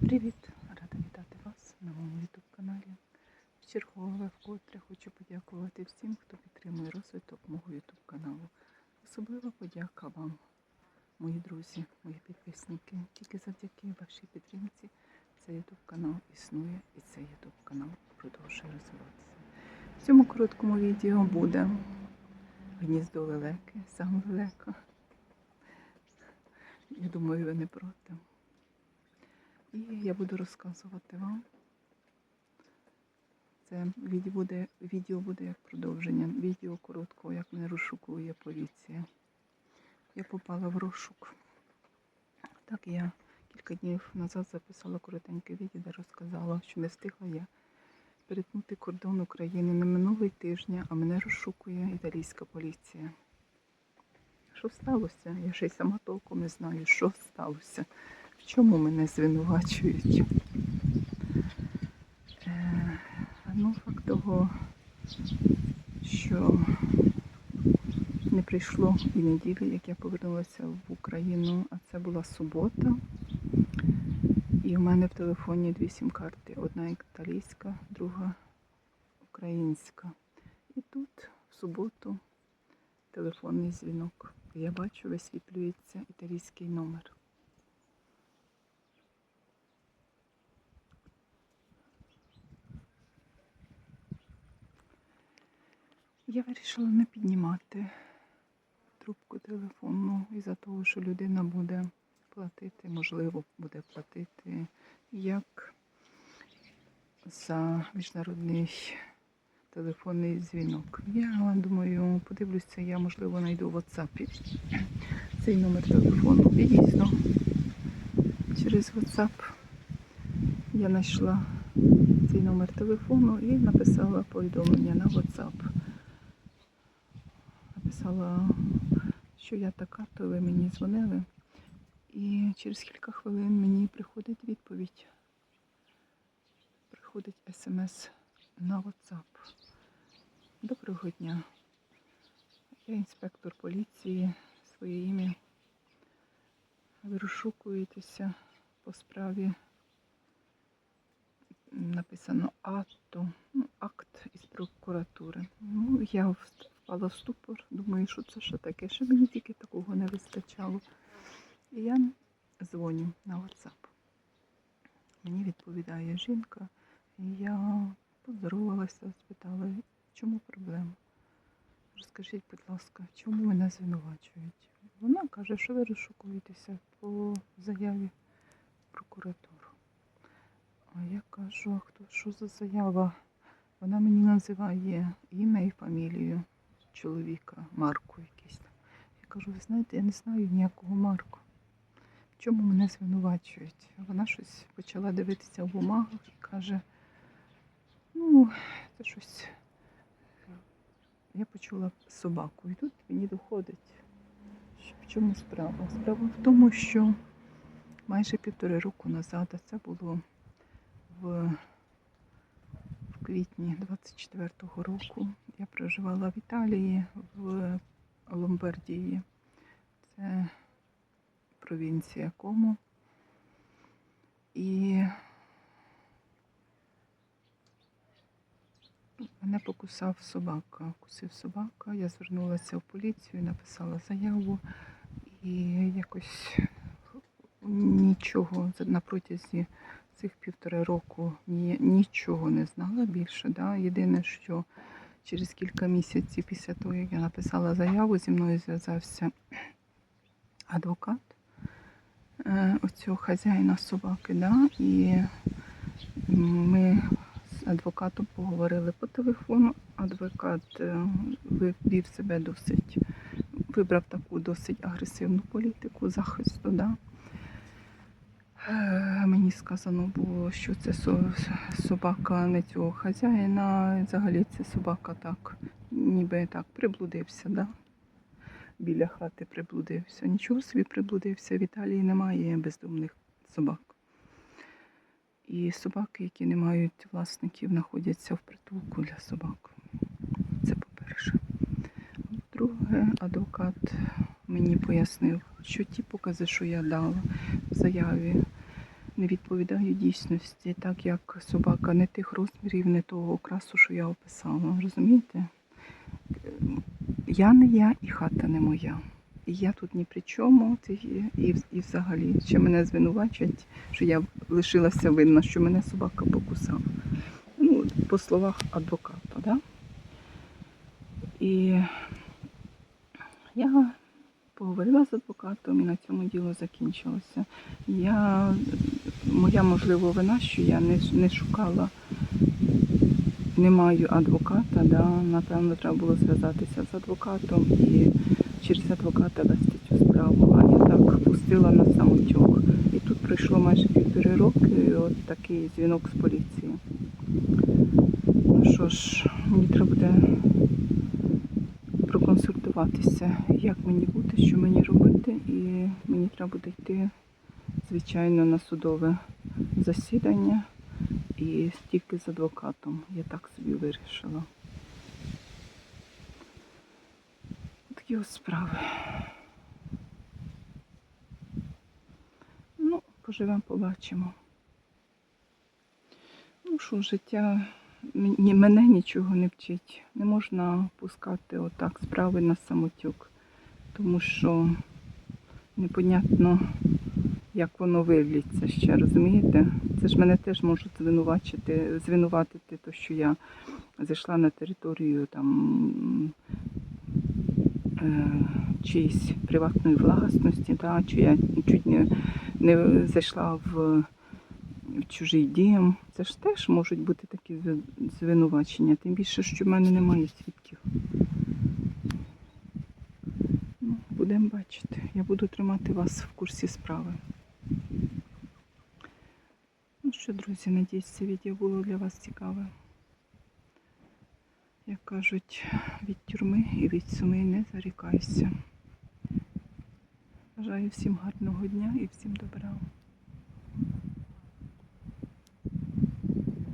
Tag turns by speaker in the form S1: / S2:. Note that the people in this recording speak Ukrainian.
S1: Привіт! Рада вітати вас на моєму YouTube каналі. Вчергове вкотре хочу подякувати всім, хто підтримує розвиток мого YouTube каналу. Особлива подяка вам, мої друзі, мої підписники. Тільки завдяки вашій підтримці цей YouTube канал існує і цей YouTube канал продовжує розвиватися. В цьому короткому відео буде гніздо лелеки, саме лелека. Я думаю, ви не проти. І я буду розказувати вам. Це відео буде, відео буде як продовження. Відео короткого, як мене розшукує поліція. Я попала в розшук. Так я кілька днів назад записала коротеньке відео, де розказала, що не встигла я перетнути кордон України не минулий тижня, а мене розшукує італійська поліція. Що сталося? Я ще й сама толком не знаю, що сталося. Чому мене звинувачують? Е, ну, факт того, що не прийшло і неділі, як я повернулася в Україну, а це була субота. І в мене в телефоні дві сім-карти. Одна італійська, друга українська. І тут в суботу телефонний дзвінок. Я бачу, висвітлюється італійський номер. Я вирішила не піднімати трубку телефону із-за того, що людина буде платити, можливо, буде платити як за міжнародний телефонний дзвінок. Я думаю, подивлюся, я можливо знайду в WhatsApp цей номер телефону. І дійсно, через WhatsApp я знайшла цей номер телефону і написала повідомлення на WhatsApp. Написала, що я така, то ви мені дзвонили. І через кілька хвилин мені приходить відповідь. Приходить смс на WhatsApp. Доброго дня. Я інспектор поліції, своє ім'я. Ви розшукуєтеся по справі. Написано АТО, ну, акт із прокуратури. Ну, я впала в ступор, думаю, що це що таке, що мені тільки такого не вистачало. І я дзвоню на WhatsApp. Мені відповідає жінка, я поздоровалася, спитала, чому проблема. Розкажіть, будь ласка, чому мене звинувачують? Вона каже, що ви розшукуєтеся по заяві прокуратуру. А я кажу, а хто що за заява? Вона мені називає ім'я і фамілію чоловіка, Марку якийсь там. Я кажу, ви знаєте, я не знаю ніякого Марку. В чому мене звинувачують? Вона щось почала дивитися в бумагах і каже, ну, це щось. Я почула собаку. І тут мені доходить, в чому справа. Справа в тому, що майже півтори року назад, це було в квітні 24-го року, я проживала в Італії, в Ломбардії. Це провінція Комо. І мене покусав собака. Кусив собака. Я звернулася в поліцію, написала заяву і якось нічого на протязі цих півтора року ні, нічого не знала більше. Да? Єдине, що через кілька місяців після того, як я написала заяву, зі мною зв'язався адвокат е, оцього хазяїна собаки. Да? І ми з адвокатом поговорили по телефону. Адвокат е, ви- себе досить, вибрав таку досить агресивну політику захисту. Да? Е, Мені сказано було, що це собака не цього хазяїна. Взагалі це собака так, ніби так приблудився, да? біля хати приблудився. Нічого собі приблудився. В Італії немає бездомних собак. І собаки, які не мають власників, знаходяться в притулку для собак. Це по-перше. Друге, адвокат мені пояснив, що ті покази, що я дала в заяві, не відповідає дійсності, так як собака не тих розмірів, не того окрасу, що я описала. Розумієте? Я не я і хата не моя. І я тут ні при чому, і, і взагалі ще мене звинувачать, що я лишилася винна, що мене собака покусала. Ну, по словах адвоката, да? І я поговорила з адвокатом і на цьому діло закінчилося. Я, моя можливо вина, що я не, не шукала, не маю адвоката, да? напевно, треба було зв'язатися з адвокатом і через адвоката вести цю справу. А я так пустила на самотьок. І тут пройшло майже півтори роки, і от такий дзвінок з поліції. Ну що ж, мені треба буде проконсультуватися, як мені бути, що мені робити, і мені треба буде йти, звичайно, на судове засідання і тільки з адвокатом. Я так собі вирішила. Такі ось справи. Ну, поживемо, побачимо. Ну що, життя мене нічого не вчить. Не можна пускати отак справи на самотюк, тому що непонятно, як воно виліться ще, розумієте? Це ж мене теж можуть звинувачити, звинуватити, то, що я зайшла на територію там е, чиїсь приватної власності, да, чи я чуть не, не зайшла в в чужий дім. Це ж теж можуть бути такі зви- звинувачення, тим більше, що в мене немає свідків. Ну, будемо бачити. Я буду тримати вас в курсі справи. Ну що, друзі, надіюсь, це відео було для вас цікаве. Як кажуть, від тюрми і від суми не зарікайся. Бажаю всім гарного дня і всім добра.